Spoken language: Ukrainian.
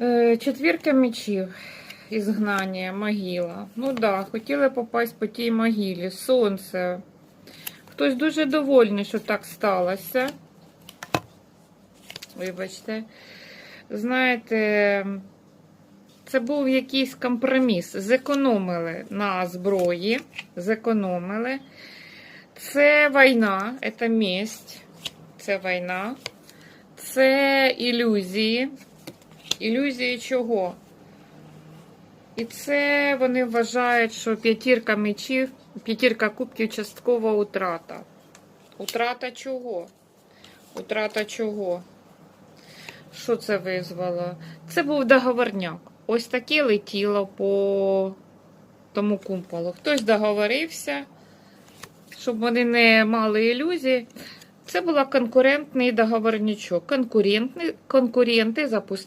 Е, Четвірка мечів. Ізгнання, могила. Ну да, хотіли попасть по тій могилі. Сонце. Хтось дуже довольний, що так сталося. Вибачте. Знаєте, це був якийсь компроміс. Зекономили на зброї. Зекономили. Це війна, це месть. Це війна. Це ілюзії. Ілюзії чого? І це вони вважають, що п'ятірка мечів, п'ятірка кубків часткова утрата. Утрата чого? Утрата чого? Що це визвало? Це був договорняк. Ось таке летіло по тому кумполу. Хтось договорився, щоб вони не мали ілюзій. Це була конкурентний договорничок. Конкурентни, конкуренти запустили.